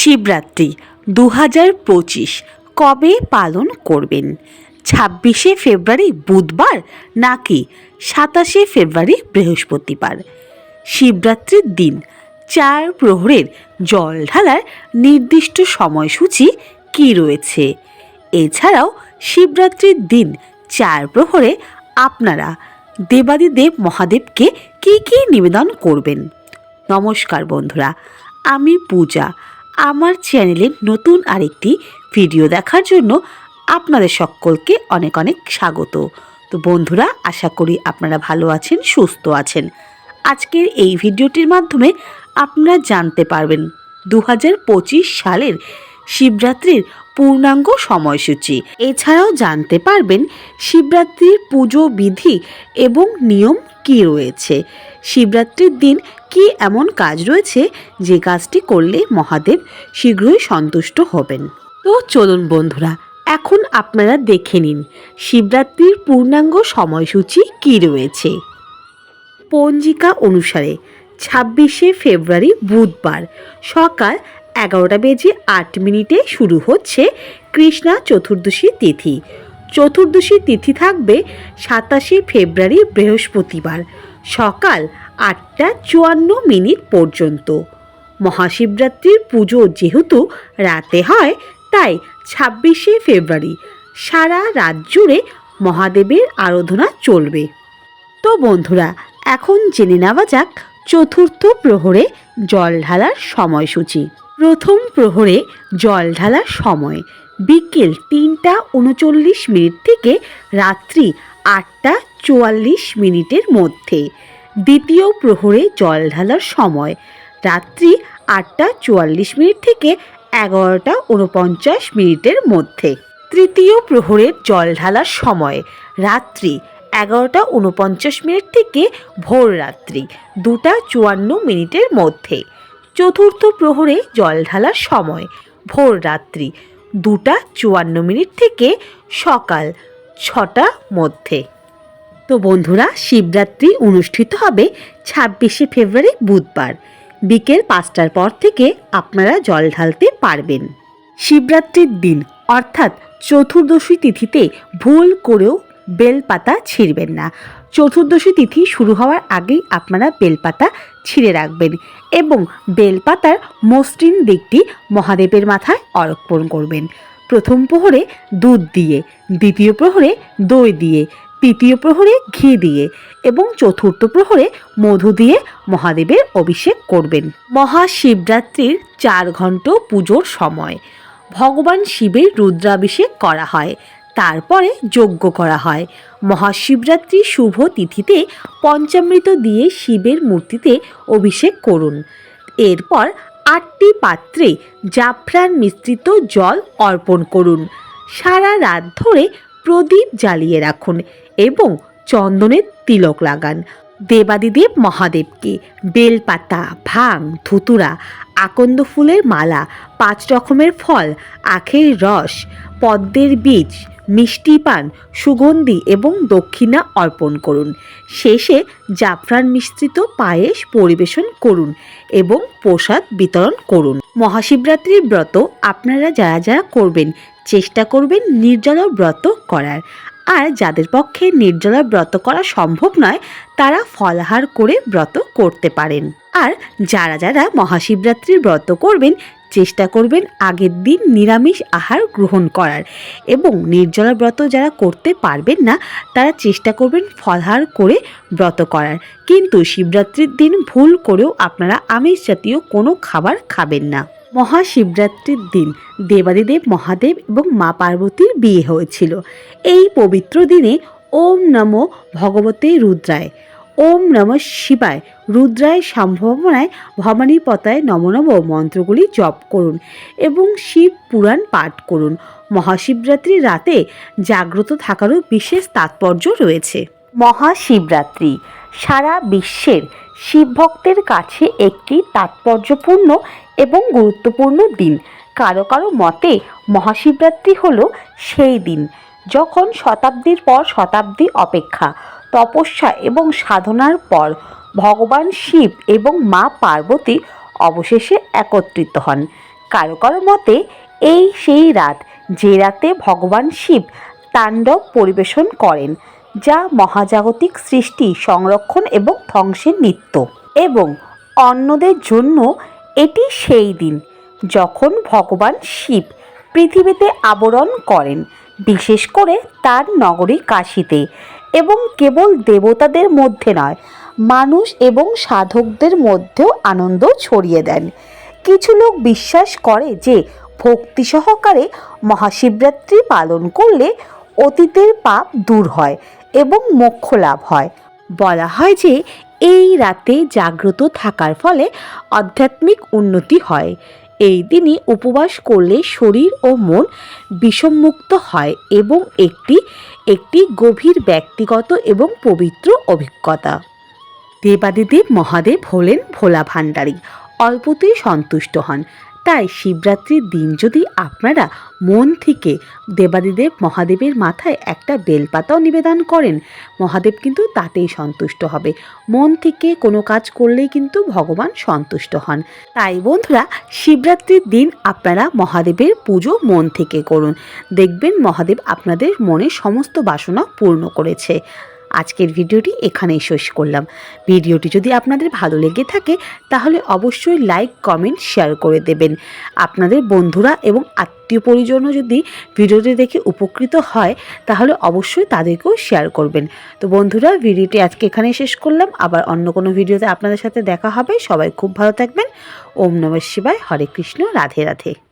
শিবরাত্রি দু হাজার পঁচিশ কবে পালন করবেন? ছাব্বিশে ফেব্রুয়ারি বুধবার নাকি সাতাশে ফেব্রুয়ারি বৃহস্পতিবার? শিবরাত্রির দিন চার প্রহরের জল ঢালার নির্দিষ্ট সময়সূচি কী রয়েছে? এছাড়াও শিবরাত্রির দিন চার প্রহরে আপনারা দেবাদিদেব মহাদেবকে কী কী নিবেদন করবেন? নমস্কার বন্ধুরা, আমি পূজা আমার চ্যানেলে নতুন আরেকটি ভিডিও দেখার জন্য আপনাদের সকলকে অনেক অনেক স্বাগত। তো বন্ধুরা, আশা করি আপনারা ভালো আছেন, সুস্থ আছেন। আজকের এই ভিডিওটির মাধ্যমে আপনারা জানতে পারবেন দু হাজার পঁচিশ সালের শিবরাত্রির পূর্ণাঙ্গ সময়সূচি। এছাড়াও জানতে পারবেন শিবরাত্রির পুজো বিধি এবং নিয়ম কি রয়েছে। শিবরাত্রির দিন কি এমন কাজ রয়েছে যে কাজটি করলে মহাদেব শীঘ্রই সন্তুষ্ট হবেন। তো চলুন বন্ধুরা, এখন আপনারা দেখে নিন শিবরাত্রির পূর্ণাঙ্গ সময়সূচি কি রয়েছে। পঞ্জিকা অনুসারে ছাব্বিশে ফেব্রুয়ারি বুধবার সকাল এগারোটা বেজে আট মিনিটে শুরু হচ্ছে কৃষ্ণা চতুর্দশী তিথি। চতুর্দশী তিথি থাকবে সাতাশে ফেব্রুয়ারি বৃহস্পতিবার সকাল আটটা চুয়ান্ন মিনিট পর্যন্ত। মহাশিবরাত্রির পুজো যেহেতু রাতে হয়, তাই ছাব্বিশে ফেব্রুয়ারি সারা রাত জুড়ে মহাদেবের আরাধনা চলবে। তো বন্ধুরা, এখন জেনে নেওয়া যাক চতুর্থ প্রহরে জল ঢালার সময়সূচি। প্রথম প্রহরে জল ঢালার সময় বিকেল তিনটা উনচল্লিশ মিনিট থেকে রাত্রি আটটা চুয়াল্লিশ মিনিটের মধ্যে। দ্বিতীয় প্রহরে জল ঢালার সময় রাত্রি আটটা চুয়াল্লিশ মিনিট থেকে এগারোটা উনপঞ্চাশ মিনিটের মধ্যে। তৃতীয় প্রহরের জল ঢালার সময় রাত্রি এগারোটা উনপঞ্চাশ মিনিট থেকে ভোর রাত্রি দুটা চুয়ান্ন মিনিটের মধ্যে। চতুর্থ প্রহরে জল ঢালার সময়, ভোর রাত্রি দুটা চুয়ান্ন মিনিট থেকে সকাল ছটা মধ্যে। তো বন্ধুরা, শিবরাত্রি অনুষ্ঠিত হবে ছাব্বিশে ফেব্রুয়ারি বুধবার। বিকেল পাঁচটার পর থেকে আপনারা জল ঢালতে পারবেন। শিবরাত্রির দিন, অর্থাৎ চতুর্দশী তিথিতে ভুল করেও বেলপাতা ছিঁড়বেন না। চতুর্দশী তিথি শুরু হওয়ার আগেই আপনারা বেলপাতা ছিঁড়ে রাখবেন এবং বেলপাতার মসৃণ দিকটি মহাদেবের মাথায় অর্পণ করবেন। প্রথম প্রহরে দুধ দিয়ে, দ্বিতীয় প্রহরে দই দিয়ে, তৃতীয় প্রহরে ঘি দিয়ে এবং চতুর্থ প্রহরে মধু দিয়ে মহাদেবের অভিষেক করবেন। মহাশিবরাত্রির চার ঘণ্টা পুজোর সময় ভগবান শিবের রুদ্রাভিষেক করা হয়। তারপরে যজ্ঞ করা হয়। মহাশিবরাত্রি শুভ তিথিতে পঞ্চামৃত দিয়ে শিবের মূর্তিতে অভিষেক করুন। এরপর আটটি পাত্রে জাফরান মিশ্রিত জল অর্পণ করুন। সারা রাত ধরে প্রদীপ জ্বালিয়ে রাখুন এবং চন্দনের তিলক লাগান। দেবাদিদেব মহাদেবকে বেলপাতা, ভাং, ধুতুরা, আকন্দ ফুলের মালা, পাঁচ রকমের ফল, আখের রস, পদ্মের বীজ মিষ্টি পান, সুগন্ধি এবং দক্ষিণা অর্পণ করুন। শেষে জাফরান মিশ্রিত পায়েস পরিবেশন করুন এবং প্রসাদ বিতরণ করুন। মহাশিবরাত্রির ব্রত আপনারা যারা যারা করবেন, চেষ্টা করবেন নির্জলা ব্রত করার। আর যাদের পক্ষে নির্জলা ব্রত করা সম্ভব নয়, তারা ফলাহার করে ব্রত করতে পারেন। আর যারা যারা মহাশিবরাত্রির ব্রত করবেন চেষ্টা করবেন আগের দিন নিরামিষ আহার গ্রহণ করার। এবং নির্জলা ব্রত যারা করতে পারবেন না, তারা চেষ্টা করবেন ফলহার করে ব্রত করার। কিন্তু শিবরাত্রির দিন ভুল করেও আপনারা আমিষ জাতীয় কোনো খাবার খাবেন না। মহাশিবরাত্রির দিন দেবাদিদেব, মহাদেব এবং মা পার্বতীর বিয়ে হয়েছিল। এই পবিত্র দিনে ওম নমো ভগবতে রুদ্রায়। ওম নম শিবায়। রুদ্রায় সম্ভাবনায় ভবানী পতায় নম নম মন্ত্রগুলি জপ করুন এবং শিব পুরাণ পাঠ করুন। মহাশিবরাত্রির রাতে জাগ্রত থাকারও বিশেষ তাৎপর্য রয়েছে। মহাশিবরাত্রি। সারা বিশ্বের শিব ভক্তের কাছে একটি তাৎপর্যপূর্ণ এবং গুরুত্বপূর্ণ দিন। কারও কারও মতে, মহাশিবরাত্রি হলো সেই দিন, যখন শতাব্দীর পর শতাব্দী অপেক্ষা। তপস্যা এবং সাধনার পর ভগবান শিব এবং মা পার্বতী অবশেষে একত্রিত হন। কারও কারও মতে, এই সেই রাত যে রাতে ভগবান শিব তাণ্ডব পরিবেশন করেন, যা মহাজাগতিক সৃষ্টি, সংরক্ষণ এবং ধ্বংসের নিত্য। এবং অন্যদের জন্য এটি সেই দিন, যখন ভগবান শিব পৃথিবীতে আবরণ করেন, বিশেষ করে তার নগরী কাশীতে। এবং কেবল দেবতাদের মধ্যে নয়, মানুষ এবং সাধকদের মধ্যেও আনন্দ ছড়িয়ে দেন। কিছু লোক বিশ্বাস করে যে ভক্তি সহকারে মহাশিবরাত্রি পালন করলে অতীতের পাপ দূর হয় এবং মোক্ষ লাভ হয়। বলা হয় যে এই রাতে জাগ্রত থাকার ফলে আধ্যাত্মিক উন্নতি হয়। এই দিনই উপবাস করলে শরীর ও মন বিষমমুক্ত হয় এবং একটি একটি গভীর ব্যক্তিগত এবং পবিত্র অভিজ্ঞতা। দেবাদিদেব মহাদেব হলেন ভোলা ভাণ্ডারী। অল্পতেই সন্তুষ্ট হন। তাই শিবরাত্রির দিন যদি আপনারা মন থেকে দেবাদিদেব মহাদেবের মাথায় একটা বেলপাতাও নিবেদন করেন, মহাদেব কিন্তু তাতেই সন্তুষ্ট হবে। মন থেকে কোনো কাজ করলেই কিন্তু ভগবান সন্তুষ্ট হন। তাই বন্ধুরা, শিবরাত্রির দিন আপনারা মহাদেবের পুজো মন থেকে করুন। দেখবেন মহাদেব আপনাদের মনের সমস্ত বাসনা পূর্ণ করেছে। আজকের ভিডিওটি এখানেই শেষ করলাম। ভিডিওটি যদি আপনাদের ভালো লেগে থাকে, তাহলে অবশ্যই লাইক কমেন্ট শেয়ার করে দেবেন। আপনাদের বন্ধুরা এবং আত্মীয় পরিজনও যদি ভিডিওটি দেখে উপকৃত হয়, তাহলে অবশ্যই তাদেরকেও শেয়ার করবেন। তো বন্ধুরা, ভিডিওটি আজকে এখানেই শেষ করলাম। আবার অন্য কোনো ভিডিওতে আপনাদের সাথে দেখা হবে। সবাই খুব ভালো থাকবেন। ওম নমঃ শিবায়। হরে কৃষ্ণ। রাধে রাধে।